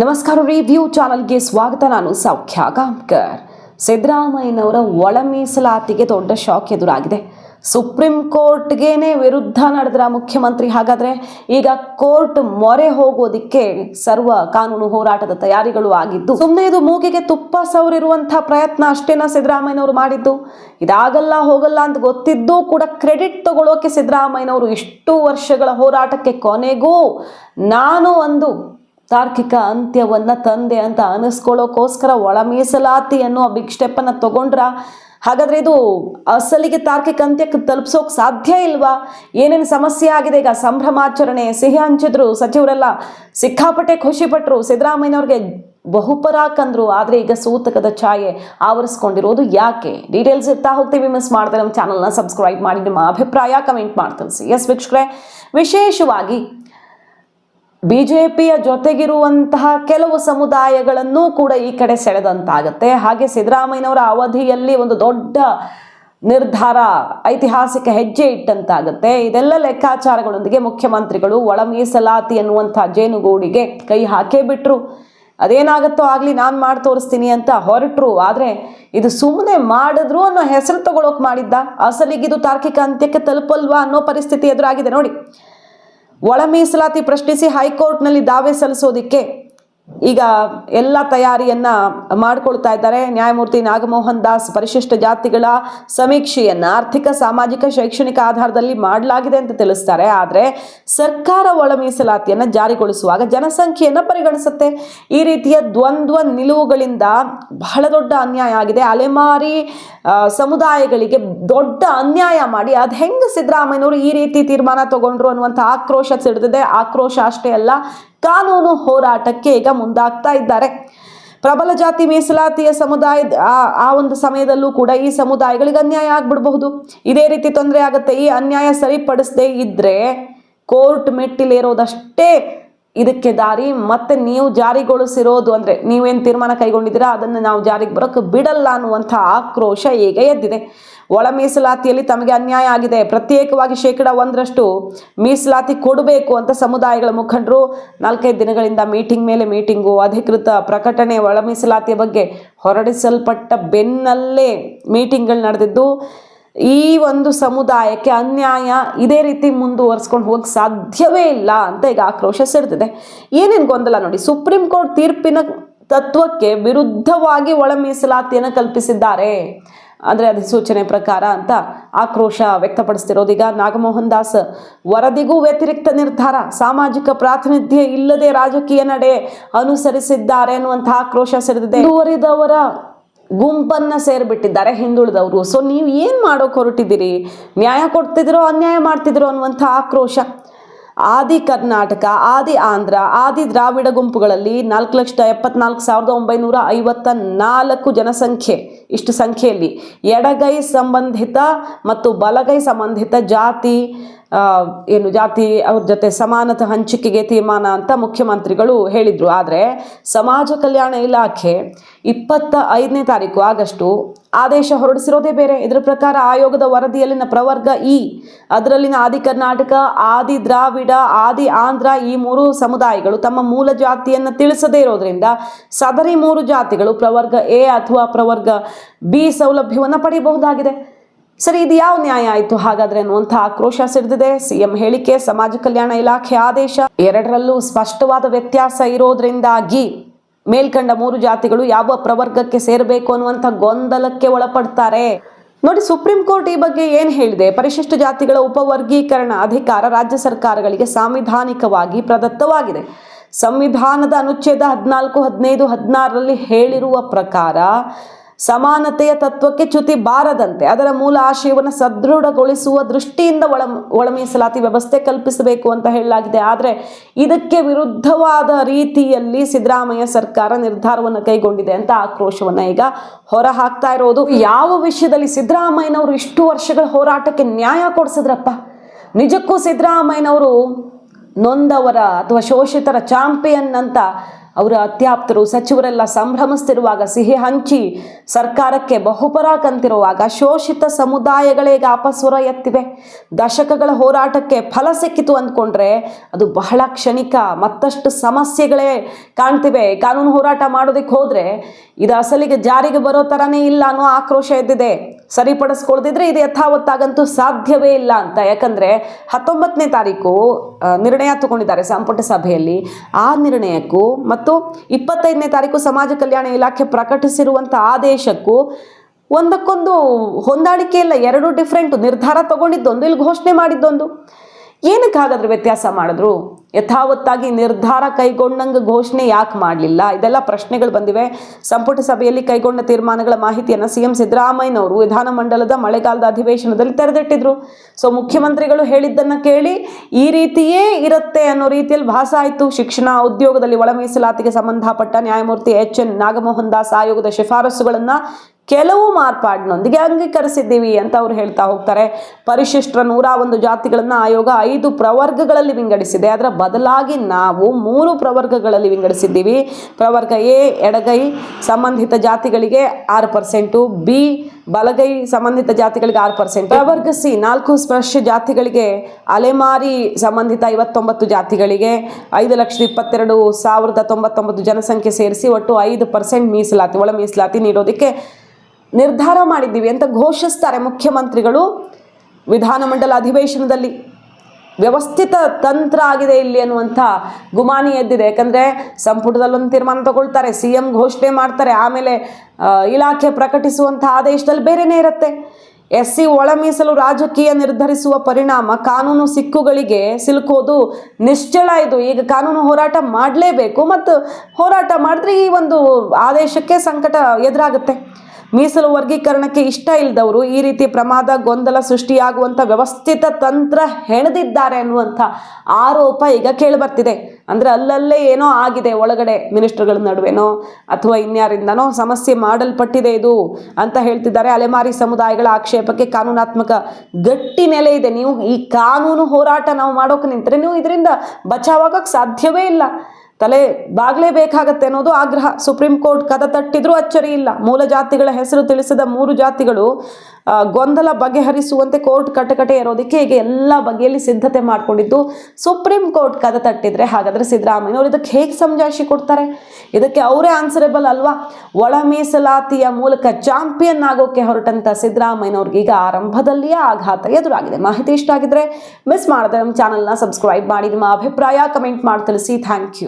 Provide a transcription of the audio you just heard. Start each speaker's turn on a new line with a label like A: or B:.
A: ನಮಸ್ಕಾರ ರಿವ್ಯೂ ಚಾನಲ್ಗೆ ಸ್ವಾಗತ. ನಾನು ಸೌಖ್ಯ ಗಾಂವ್ಕರ್ ಸಿದ್ದರಾಮಯ್ಯನವರ ಒಳ ಮೀಸಲಾತಿಗೆ ದೊಡ್ಡ ಶಾಕ್ ಎದುರಾಗಿದೆ. ಸುಪ್ರೀಂ ಕೋರ್ಟ್ಗೇನೆ ವಿರುದ್ಧ ನಡೆದ್ರ ಮುಖ್ಯಮಂತ್ರಿ. ಹಾಗಾದ್ರೆ ಈಗ ಕೋರ್ಟ್ ಮೊರೆ ಹೋಗೋದಿಕ್ಕೆ ಸರ್ವ ಕಾನೂನು ಹೋರಾಟದ ತಯಾರಿಗಳು ಆಗಿದ್ದು ಸುಮ್ಮನೆ ಇದು ಮೂಗಿಗೆ ತುಪ್ಪ ಸವರಿರುವಂತಹ ಪ್ರಯತ್ನ ಅಷ್ಟೇನ ಸಿದ್ದರಾಮಯ್ಯನವರು ಮಾಡಿದ್ದು? ಇದಾಗಲ್ಲ ಹೋಗಲ್ಲ ಅಂತ ಗೊತ್ತಿದ್ದೂ ಕೂಡ ಕ್ರೆಡಿಟ್ ತಗೊಳ್ಳೋಕೆ ಸಿದ್ದರಾಮಯ್ಯನವರು ಇಷ್ಟು ವರ್ಷಗಳ ಹೋರಾಟಕ್ಕೆ ಕೊನೆಗೂ ನಾನು ಒಂದು ತಾರ್ಕಿಕ ಅಂತ್ಯವನ್ನ ತಂದೆ ಅಂತ ಅನಿಸ್ಕೊಳ್ಳೋಕ್ಕೋಸ್ಕರ ಒಳ ಮೀಸಲಾತಿ ಅನ್ನೋ ಬಿಗ್ ಸ್ಟೆಪ್ ಅನ್ನ ತಗೊಂಡ್ರ? ಹಾಗಾದ್ರೆ ಇದು ಅಸಲಿಗೆ ತಾರ್ಕಿಕ ಅಂತ್ಯಕ್ಕೆ ತಲುಪಿಸೋಕೆ ಸಾಧ್ಯ ಇಲ್ವಾ? ಏನೇನು ಸಮಸ್ಯೆ ಆಗಿದೆ? ಈಗ ಸಂಭ್ರಮಾಚರಣೆ, ಸಿಹಿ ಹಂಚಿದ್ರು, ಸಚಿವರೆಲ್ಲ ಸಿಕ್ಕಾಪಟ್ಟೆ ಖುಷಿ ಪಟ್ರು ಸಿದ್ದರಾಮಯ್ಯನವ್ರಿಗೆ ಬಹುಪರಾಕಂದ್ರು ಆದ್ರೆ ಈಗ ಸೂತಕದ ಛಾಯೆ ಆವರಿಸ್ಕೊಂಡಿರೋದು ಯಾಕೆ? ಡೀಟೇಲ್ಸ್ ಇರ್ತಾ ಹೋಗ್ತೀವಿ, ಮಿಸ್ ಮಾಡ್ತಾರೆ ನಮ್ಮ ಚಾನಲ್ನ ಸಬ್ಸ್ಕ್ರೈಬ್ ಮಾಡಿ, ನಿಮ್ಮ ಅಭಿಪ್ರಾಯ ಕಮೆಂಟ್ ಮಾಡಿ ತಿಳಿಸಿ ಎಸ್ ವೀಕ್ಷಕರೇ, ವಿಶೇಷವಾಗಿ ಬಿಜೆಪಿಯ ಜೊತೆಗಿರುವಂತಹ ಕೆಲವು ಸಮುದಾಯಗಳನ್ನು ಕೂಡ ಈ ಕಡೆ ಸೆಳೆದಂತಾಗತ್ತೆ. ಹಾಗೆ ಸಿದ್ದರಾಮಯ್ಯನವರ ಅವಧಿಯಲ್ಲಿ ಒಂದು ದೊಡ್ಡ ನಿರ್ಧಾರ, ಐತಿಹಾಸಿಕ ಹೆಜ್ಜೆ ಇಟ್ಟಂತಾಗುತ್ತೆ. ಇದೆಲ್ಲ ಲೆಕ್ಕಾಚಾರಗಳೊಂದಿಗೆ ಮುಖ್ಯಮಂತ್ರಿಗಳು ಒಳ ಮೀಸಲಾತಿ ಅನ್ನುವಂಥ ಜೇನುಗೂಡಿಗೆ ಕೈ ಹಾಕೇ ಬಿಟ್ರು. ಅದೇನಾಗುತ್ತೋ ಆಗಲಿ ನಾನು ಮಾಡಿ ತೋರಿಸ್ತೀನಿ ಅಂತ ಹೊರಟ್ರು. ಆದರೆ ಇದು ಸುಮ್ಮನೆ ಮಾಡಿದ್ರು ಅನ್ನೋ ಹೆಸರು ತಗೊಳಕ್ ಮಾಡಿದ್ದ. ಅಸಲಿಗಿದು ತಾರ್ಕಿಕ ಅಂತ್ಯಕ್ಕೆ ತಲುಪಲ್ವಾ ಅನ್ನೋ ಪರಿಸ್ಥಿತಿ ಎದುರಾಗಿದೆ ನೋಡಿ. ಒಳ ಮೀಸಲಾತಿ ಪ್ರಶ್ನಿಸಿ ಹೈಕೋರ್ಟ್ನಲ್ಲಿ ದಾವೆ ಸಲ್ಲಿಸೋದಿಕ್ಕೆ ಈಗ ಎಲ್ಲ ತಯಾರಿಯನ್ನ ಮಾಡ್ಕೊಳ್ತಾ ಇದ್ದಾರೆ. ನ್ಯಾಯಮೂರ್ತಿ ನಾಗಮೋಹನ್ ದಾಸ್ ಪರಿಶಿಷ್ಟ ಜಾತಿಗಳ ಸಮೀಕ್ಷೆಯನ್ನ ಆರ್ಥಿಕ, ಸಾಮಾಜಿಕ, ಶೈಕ್ಷಣಿಕ ಆಧಾರದಲ್ಲಿ ಮಾಡಲಾಗಿದೆ ಅಂತ ತಿಳಿಸ್ತಾರೆ. ಆದರೆ ಸರ್ಕಾರ ಒಳ ಮೀಸಲಾತಿಯನ್ನ ಜಾರಿಗೊಳಿಸುವಾಗ ಜನಸಂಖ್ಯೆಯನ್ನ ಪರಿಗಣಿಸುತ್ತೆ. ಈ ರೀತಿಯ ದ್ವಂದ್ವ ನಿಲುವುಗಳಿಂದ ಬಹಳ ದೊಡ್ಡ ಅನ್ಯಾಯ ಆಗಿದೆ. ಅಲೆಮಾರಿ ಸಮುದಾಯಗಳಿಗೆ ದೊಡ್ಡ ಅನ್ಯಾಯ ಮಾಡಿ ಅದು ಹೆಂಗೆ ಸಿದ್ದರಾಮಯ್ಯನವರು ಈ ರೀತಿ ತೀರ್ಮಾನ ತಗೊಂಡ್ರು ಅನ್ನುವಂಥ ಆಕ್ರೋಶ ಸಿಡಿದಿದೆ. ಆಕ್ರೋಶ ಅಷ್ಟೇ ಅಲ್ಲ ಕಾನೂನು ಹೋರಾಟಕ್ಕೆ ಈಗ ಮುಂದಾಗ್ತಾ ಇದ್ದಾರೆ. ಪ್ರಬಲ ಜಾತಿ ಮೀಸಲಾತಿಯ ಸಮುದಾಯದ, ಆ- ಆ ಒಂದು ಸಮಯದಲ್ಲೂ ಕೂಡ ಈ ಸಮುದಾಯಗಳಿಗೆ ಅನ್ಯಾಯ ಆಗ್ಬಿಡಬಹುದು. ಇದೇ ರೀತಿ ತೊಂದರೆ ಆಗುತ್ತೆ. ಈ ಅನ್ಯಾಯ ಸರಿಪಡಿಸದೇ ಇದ್ರೆ ಕೋರ್ಟ್ ಮೆಟ್ಟಿಲೇರೋದಷ್ಟೇ ಇದಕ್ಕೆ ದಾರಿ ಮತ್ತೆ ನೀವು ಜಾರಿಗೊಳಿಸಿರೋದು ಅಂದ್ರೆ ನೀವೇನು ತೀರ್ಮಾನ ಕೈಗೊಂಡಿದ್ದೀರಾ? ಅದನ್ನು ನಾವು ಜಾರಿಗೆ ಬರೋಕೆ ಬಿಡಲ್ಲ ಅನ್ನುವಂಥ ಆಕ್ರೋಶ ಈಗ ಎದ್ದಿದೆ. ಒಳ ಮೀಸಲಾತಿಯಲ್ಲಿ ತಮಗೆ ಅನ್ಯಾಯ ಆಗಿದೆ. ಪ್ರತ್ಯೇಕವಾಗಿ ಶೇಕಡ ಒಂದರಷ್ಟು ಮೀಸಲಾತಿ ಕೊಡಬೇಕು ಅಂತ ಸಮುದಾಯಗಳ ಮುಖಂಡರು ನಾಲ್ಕೈದು ದಿನಗಳಿಂದ ಮೀಟಿಂಗ್ ಮೇಲೆ ಮೀಟಿಂಗು, ಅಧಿಕೃತ ಪ್ರಕಟಣೆ, ಒಳ ಮೀಸಲಾತಿಯ ಬಗ್ಗೆ ಹೊರಡಿಸಲ್ಪಟ್ಟ ಬೆನ್ನಲ್ಲೇ ಮೀಟಿಂಗ್ಗಳು ನಡೆದಿದ್ದು ಈ ಒಂದು ಸಮುದಾಯಕ್ಕೆ ಅನ್ಯಾಯ ಇದೇ ರೀತಿ ಮುಂದುವರ್ಸ್ಕೊಂಡು ಹೋಗಕ್ಕೆ ಸಾಧ್ಯವೇ ಇಲ್ಲ ಅಂತ ಈಗ ಆಕ್ರೋಶ ಸೇರ್ತಿದೆ ಏನೇನು ಗೊಂದಲ ನೋಡಿ, ಸುಪ್ರೀಂ ಕೋರ್ಟ್ ತೀರ್ಪಿನ ತತ್ವಕ್ಕೆ ವಿರುದ್ಧವಾಗಿ ಒಳ ಮೀಸಲಾತಿಯನ್ನು ಕಲ್ಪಿಸಿದ್ದಾರೆ. ಅಂದರೆ ಅಧಿಸೂಚನೆ ಪ್ರಕಾರ ಅಂತ ಆಕ್ರೋಶ ವ್ಯಕ್ತಪಡಿಸ್ತಿರೋದು ಈಗ ನಾಗಮೋಹನ್ ದಾಸ್ ವರದಿಗೂ ವ್ಯತಿರಿಕ್ತ ನಿರ್ಧಾರ. ಸಾಮಾಜಿಕ ಪ್ರಾತಿನಿಧ್ಯ ಇಲ್ಲದೆ ರಾಜಕೀಯ ನಡೆ ಅನುಸರಿಸಿದ್ದಾರೆ ಅನ್ನುವಂತಹ ಆಕ್ರೋಶ ಸೇರಿದೆ ಮುಂದುವರಿದವರ ಗುಂಪನ್ನ ಸೇರ್ಬಿಟ್ಟಿದ್ದಾರೆ ಹಿಂದುಳಿದವರು. ಸೊ ನೀವು ಏನು ಮಾಡೋಕೆ ಹೊರಟಿದ್ದೀರಿ? ನ್ಯಾಯ ಕೊಡ್ತಿದ್ರು ಅನ್ಯಾಯ ಮಾಡ್ತಿದ್ರು ಅನ್ನುವಂಥ ಆಕ್ರೋಶ. ಆದಿ ಕರ್ನಾಟಕ, ಆದಿ ಆಂಧ್ರ, ಆದಿ ದ್ರಾವಿಡ ಗುಂಪುಗಳಲ್ಲಿ ನಾಲ್ಕು ಲಕ್ಷದ ಎಪ್ಪತ್ನಾಲ್ಕು ಸಾವಿರದ ಒಂಬೈನೂರ ಐವತ್ತ ನಾಲ್ಕು ಜನಸಂಖ್ಯೆ. ಇಷ್ಟು ಸಂಖ್ಯೆಯಲ್ಲಿ ಎಡಗೈ ಸಂಬಂಧಿತ ಮತ್ತು ಬಲಗೈ ಸಂಬಂಧಿತ ಜಾತಿ ಏನು ಜಾತಿ ಅವ್ರ ಜೊತೆ ಸಮಾನತೆ ಹಂಚಿಕೆಗೆ ತೀರ್ಮಾನ ಅಂತ ಮುಖ್ಯಮಂತ್ರಿಗಳು ಹೇಳಿದರು. ಆದರೆ ಸಮಾಜ ಕಲ್ಯಾಣ ಇಲಾಖೆ ಇಪ್ಪತ್ತ ಐದನೇ ತಾರೀಕು ಆಗಸ್ಟು ಆದೇಶ ಹೊರಡಿಸಿರೋದೇ ಬೇರೆ. ಇದರ ಪ್ರಕಾರ ಆಯೋಗದ ವರದಿಯಲ್ಲಿನ ಪ್ರವರ್ಗ ಇ, ಅದರಲ್ಲಿನ ಆದಿ ಕರ್ನಾಟಕ, ಆದಿ ದ್ರಾವಿಡ, ಆದಿ ಆಂಧ್ರ ಈ ಮೂರು ಸಮುದಾಯಗಳು ತಮ್ಮ ಮೂಲ ಜಾತಿಯನ್ನು ತಿಳಿಸದೇ ಇರೋದ್ರಿಂದ ಸದರಿ ಮೂರು ಜಾತಿಗಳು ಪ್ರವರ್ಗ ಎ ಅಥವಾ ಪ್ರವರ್ಗ ಬಿ ಸೌಲಭ್ಯವನ್ನು ಪಡೆಯಬಹುದಾಗಿದೆ. ಸರಿ, ಇದು ಯಾವ ನ್ಯಾಯ ಆಯಿತು? ಹಾಗಾದ್ರೆ ಅನ್ನುವಂತಹ ಆಕ್ರೋಶ ಸಿಡಿದಿದೆ. ಸಿಎಂ ಹೇಳಿಕೆ, ಸಮಾಜ ಕಲ್ಯಾಣ ಇಲಾಖೆ ಆದೇಶ ಎರಡರಲ್ಲೂ ಸ್ಪಷ್ಟವಾದ ವ್ಯತ್ಯಾಸ ಇರೋದ್ರಿಂದಾಗಿ ಮೇಲ್ಕಂಡ ಮೂರು ಜಾತಿಗಳು ಯಾವ ಪ್ರವರ್ಗಕ್ಕೆ ಸೇರಬೇಕು ಅನ್ನುವಂಥ ಗೊಂದಲಕ್ಕೆ ಒಳಪಡ್ತಾರೆ. ನೋಡಿ, ಸುಪ್ರೀಂ ಕೋರ್ಟ್ ಈ ಬಗ್ಗೆ ಏನು ಹೇಳಿದೆ? ಪರಿಶಿಷ್ಟ ಜಾತಿಗಳ ಉಪವರ್ಗೀಕರಣ ಅಧಿಕಾರ ರಾಜ್ಯ ಸರ್ಕಾರಗಳಿಗೆ ಸಾಂವಿಧಾನಿಕವಾಗಿ ಪ್ರದತ್ತವಾಗಿದೆ. ಸಂವಿಧಾನದ ಅನುಚ್ಛೇದ ಹದಿನಾಲ್ಕು, ಹದಿನೈದು, ಹದಿನಾರರಲ್ಲಿ ಹೇಳಿರುವ ಪ್ರಕಾರ ಸಮಾನತೆಯ ತತ್ವಕ್ಕೆ ಚ್ಯುತಿ ಬಾರದಂತೆ ಅದರ ಮೂಲ ಆಶಯವನ್ನು ಸದೃಢಗೊಳಿಸುವ ದೃಷ್ಟಿಯಿಂದ ಒಳ ಒಳ ಮೀಸಲಾತಿ ವ್ಯವಸ್ಥೆ ಕಲ್ಪಿಸಬೇಕು ಅಂತ ಹೇಳಲಾಗಿದೆ. ಆದರೆ ಇದಕ್ಕೆ ವಿರುದ್ಧವಾದ ರೀತಿಯಲ್ಲಿ ಸಿದ್ದರಾಮಯ್ಯ ಸರ್ಕಾರ ನಿರ್ಧಾರವನ್ನು ಕೈಗೊಂಡಿದೆ ಅಂತ ಆಕ್ರೋಶವನ್ನು ಈಗ ಹೊರ ಹಾಕ್ತಾ ಇರೋದು. ಯಾವ ವಿಷಯದಲ್ಲಿ ಸಿದ್ದರಾಮಯ್ಯನವರು ಇಷ್ಟು ವರ್ಷಗಳ ಹೋರಾಟಕ್ಕೆ ನ್ಯಾಯ ಕೊಡಿಸಿದ್ರಪ್ಪ? ನಿಜಕ್ಕೂ ಸಿದ್ದರಾಮಯ್ಯನವರು ನೊಂದವರ ಅಥವಾ ಶೋಷಿತರ ಚಾಂಪಿಯನ್ ಅಂತ ಅವರ ಅತ್ಯಾಪ್ತರು ಸಚಿವರೆಲ್ಲ ಸಂಭ್ರಮಿಸ್ತಿರುವಾಗ ಸಿಹಿ ಹಂಚಿ ಸರ್ಕಾರಕ್ಕೆ ಬಹುಪರ ಕಂತಿರುವಾಗ ಶೋಷಿತ ಸಮುದಾಯಗಳೇ ಈಗ ಅಪಸ್ವರ ಎತ್ತಿವೆ. ದಶಕಗಳ ಹೋರಾಟಕ್ಕೆ ಫಲ ಸಿಕ್ಕಿತು ಅಂದ್ಕೊಂಡ್ರೆ ಅದು ಬಹಳ ಕ್ಷಣಿಕ, ಮತ್ತಷ್ಟು ಸಮಸ್ಯೆಗಳೇ ಕಾಣ್ತಿವೆ. ಕಾನೂನು ಹೋರಾಟ ಮಾಡೋದಕ್ಕೆ ಹೋದ್ರೆ ಇದು ಅಸಲಿಗೆ ಜಾರಿಗೆ ಬರೋ ಥರನೇ ಇಲ್ಲ ಅನ್ನೋ ಆಕ್ರೋಶ ಎದ್ದಿದೆ. ಸರಿಪಡಿಸ್ಕೊಳ್ದಿದ್ರೆ ಇದು ಯಥಾವತ್ತಾಗಂತೂ ಸಾಧ್ಯವೇ ಇಲ್ಲ ಅಂತ. ಯಾಕಂದ್ರೆ ಹತ್ತೊಂಬತ್ತನೇ ತಾರೀಕು ನಿರ್ಣಯ ತಗೊಂಡಿದ್ದಾರೆ ಸಂಪುಟ ಸಭೆಯಲ್ಲಿ. ಆ ನಿರ್ಣಯಕ್ಕೂ ಮತ್ತು ಇಪ್ಪತ್ತೈದನೇ ತಾರೀಕು ಸಮಾಜ ಕಲ್ಯಾಣ ಇಲಾಖೆ ಪ್ರಕಟಿಸಿರುವಂಥ ಆದೇಶಕ್ಕೂ ಒಂದಕ್ಕೊಂದು ಹೊಂದಾಣಿಕೆ ಇಲ್ಲ. ಎರಡು ಡಿಫ್ರೆಂಟು ನಿರ್ಧಾರ ತಗೊಂಡಿದ್ದೊಂದು, ಇಲ್ಲಿ ಘೋಷಣೆ ಮಾಡಿದ್ದೊಂದು. ಏನಕ್ಕೆ ಹಾಗಾದ್ರೆ ವ್ಯತ್ಯಾಸ ಮಾಡಿದ್ರು? ಯಥಾವತ್ತಾಗಿ ನಿರ್ಧಾರ ಕೈಗೊಂಡಂಗೆ ಘೋಷಣೆ ಯಾಕೆ ಮಾಡಲಿಲ್ಲ? ಇದೆಲ್ಲ ಪ್ರಶ್ನೆಗಳು ಬಂದಿವೆ. ಸಂಪುಟ ಸಭೆಯಲ್ಲಿ ಕೈಗೊಂಡ ತೀರ್ಮಾನಗಳ ಮಾಹಿತಿಯನ್ನು ಸಿಎಂ ಸಿದ್ದರಾಮಯ್ಯನವರು ವಿಧಾನಮಂಡಲದ ಮಳೆಗಾಲದ ಅಧಿವೇಶನದಲ್ಲಿ ತೆರೆದಿಟ್ಟಿದ್ರು. ಸೊ ಮುಖ್ಯಮಂತ್ರಿಗಳು ಹೇಳಿದ್ದನ್ನು ಕೇಳಿ ಈ ರೀತಿಯೇ ಇರುತ್ತೆ ಅನ್ನೋ ರೀತಿಯಲ್ಲಿ ಭಾಸ ಆಯಿತು. ಶಿಕ್ಷಣ ಉದ್ಯೋಗದಲ್ಲಿ ಒಳ ಮೀಸಲಾತಿಗೆ ಸಂಬಂಧಪಟ್ಟ ನ್ಯಾಯಮೂರ್ತಿ ಎಚ್ ಎನ್ ನಾಗಮೋಹನ್ ದಾಸ್ ಆಯೋಗದ ಶಿಫಾರಸುಗಳನ್ನು ಕೆಲವು ಮಾರ್ಪಾಡಿನೊಂದಿಗೆ ಅಂಗೀಕರಿಸಿದ್ದೀವಿ ಅಂತ ಅವ್ರು ಹೇಳ್ತಾ ಹೋಗ್ತಾರೆ. ಪರಿಶಿಷ್ಟ ನೂರ ಒಂದು ಜಾತಿಗಳನ್ನು ಆಯೋಗ ಐದು ಪ್ರವರ್ಗಗಳಲ್ಲಿ ವಿಂಗಡಿಸಿದೆ. ಅದರ ಬದಲಾಗಿ ನಾವು ಮೂರು ಪ್ರವರ್ಗಗಳಲ್ಲಿ ವಿಂಗಡಿಸಿದ್ದೀವಿ. ಪ್ರವರ್ಗ ಎ, ಎಡಗೈ ಸಂಬಂಧಿತ ಜಾತಿಗಳಿಗೆ ಆರು ಪರ್ಸೆಂಟು, ಬಿ, ಬಲಗೈ ಸಂಬಂಧಿತ ಜಾತಿಗಳಿಗೆ ಆರು ಪರ್ಸೆಂಟ್. ಪ್ರವರ್ಗ ಸಿ, ನಾಲ್ಕು ಸ್ಪರ್ಶ ಜಾತಿಗಳಿಗೆ ಅಲೆಮಾರಿ ಸಂಬಂಧಿತ ಐವತ್ತೊಂಬತ್ತು ಜಾತಿಗಳಿಗೆ, ಐದು ಲಕ್ಷದ ಇಪ್ಪತ್ತೆರಡು ಸಾವಿರದ ತೊಂಬತ್ತೊಂಬತ್ತು ಜನಸಂಖ್ಯೆ ಸೇರಿಸಿ ಒಟ್ಟು ಐದು ಪರ್ಸೆಂಟ್ ಮೀಸಲಾತಿ, ಒಳ ಮೀಸಲಾತಿ ನೀಡೋದಕ್ಕೆ ನಿರ್ಧಾರ ಮಾಡಿದ್ದೀವಿ ಅಂತ ಘೋಷಿಸ್ತಾರೆ ಮುಖ್ಯಮಂತ್ರಿಗಳು ವಿಧಾನಮಂಡಲ ಅಧಿವೇಶನದಲ್ಲಿ. ವ್ಯವಸ್ಥಿತ ತಂತ್ರ ಆಗಿದೆ ಇಲ್ಲಿ ಅನ್ನುವಂಥ ಗುಮಾನಿ ಎದ್ದಿದೆ. ಯಾಕಂದರೆ ಸಂಪುಟದಲ್ಲೊಂದು ತೀರ್ಮಾನ ತಗೊಳ್ತಾರೆ ಸಿ ಎಂ ಘೋಷಣೆ ಮಾಡ್ತಾರೆ, ಆಮೇಲೆ ಇಲಾಖೆ ಪ್ರಕಟಿಸುವಂಥ ಆದೇಶದಲ್ಲಿ ಬೇರೆಯೇ ಇರುತ್ತೆ. ಎಸ್ ಸಿ ಒಳ ಮೀಸಲು ರಾಜಕೀಯ ನಿರ್ಧರಿಸುವ ಪರಿಣಾಮ ಕಾನೂನು ಸಿಕ್ಕುಗಳಿಗೆ ಸಿಲುಕೋದು ನಿಶ್ಚಳ ಇದು. ಈಗ ಕಾನೂನು ಹೋರಾಟ ಮಾಡಲೇಬೇಕು, ಮತ್ತು ಹೋರಾಟ ಮಾಡಿದ್ರೆ ಈ ಒಂದು ಆದೇಶಕ್ಕೆ ಸಂಕಟ ಎದುರಾಗುತ್ತೆ. ಮೀಸಲು ವರ್ಗೀಕರಣಕ್ಕೆ ಇಷ್ಟ ಇಲ್ಲದವರು ಈ ರೀತಿ ಪ್ರಮಾದ ಗೊಂದಲ ಸೃಷ್ಟಿಯಾಗುವಂಥ ವ್ಯವಸ್ಥಿತ ತಂತ್ರ ಹೆಣೆದಿದ್ದಾರೆ ಅನ್ನುವಂಥ ಆರೋಪ ಈಗ ಕೇಳಿಬರ್ತಿದೆ. ಅಂದರೆ ಅಲ್ಲಲ್ಲೇ ಏನೋ ಆಗಿದೆ ಒಳಗಡೆ ಮಿನಿಸ್ಟರ್ಗಳ ನಡುವೆನೋ ಅಥವಾ ಇನ್ಯಾರಿಂದನೋ ಸಮಸ್ಯೆ ಮಾಡಲ್ಪಟ್ಟಿದೆ ಇದು ಅಂತ ಹೇಳ್ತಿದ್ದಾರೆ. ಅಲೆಮಾರಿ ಸಮುದಾಯಗಳ ಆಕ್ಷೇಪಕ್ಕೆ ಕಾನೂನಾತ್ಮಕ ಗಟ್ಟಿ ನೆಲೆ ಇದೆ. ನೀವು ಈ ಕಾನೂನು ಹೋರಾಟ ನಾವು ಮಾಡೋಕೆ ನಿಂತರೆ ನೀವು ಇದರಿಂದ ಬಚಾವಾಗೋಕ್ಕೆ ಸಾಧ್ಯವೇ ಇಲ್ಲ. ತಲೆ ಬಾಗ್ಲೇಬೇಕಾಗತ್ತೆ ಅನ್ನೋದು ಆಗ್ರಹ. ಸುಪ್ರೀಂ ಕೋರ್ಟ್ ಕದ ತಟ್ಟಿದ್ರೂ ಅಚ್ಚರಿ ಇಲ್ಲ. ಮೂಲ ಜಾತಿಗಳ ಹೆಸರು ತಿಳಿಸಿದ ಮೂರು ಜಾತಿಗಳು ಗೊಂದಲ ಬಗೆಹರಿಸುವಂತೆ ಕೋರ್ಟ್ ಕಟಕಟೆ ಇರೋದಕ್ಕೆ ಈಗ ಎಲ್ಲ ಬಗೆಯಲ್ಲಿ ಸಿದ್ಧತೆ ಮಾಡಿಕೊಂಡಿದ್ದು ಸುಪ್ರೀಂ ಕೋರ್ಟ್ ಕದ ತಟ್ಟಿದ್ರೆ ಹಾಗಾದ್ರೆ ಸಿದ್ದರಾಮಯ್ಯನವರು ಇದಕ್ಕೆ ಹೇಗೆ ಸಮಜಾಯಿಷಿ ಕೊಡ್ತಾರೆ? ಇದಕ್ಕೆ ಅವರೇ ಆನ್ಸರೇಬಲ್ ಅಲ್ವಾ? ಒಳ ಮೀಸಲಾತಿಯ ಮೂಲಕ ಚಾಂಪಿಯನ್ ಆಗೋಕೆ ಹೊರಟಂತ ಸಿದ್ದರಾಮಯ್ಯನವ್ರಿಗೆ ಈಗ ಆರಂಭದಲ್ಲಿಯೇ ಆಘಾತ ಎದುರಾಗಿದೆ. ಮಾಹಿತಿ ಇಷ್ಟ ಆಗಿದ್ರೆ ಮಿಸ್ ಮಾಡದೆ ನಮ್ಮ ಚಾನಲ್ನ ಸಬ್ಸ್ಕ್ರೈಬ್ ಮಾಡಿ. ನಿಮ್ಮ ಅಭಿಪ್ರಾಯ ಕಮೆಂಟ್ ಮಾಡಿ ತಿಳಿಸಿ. Thank you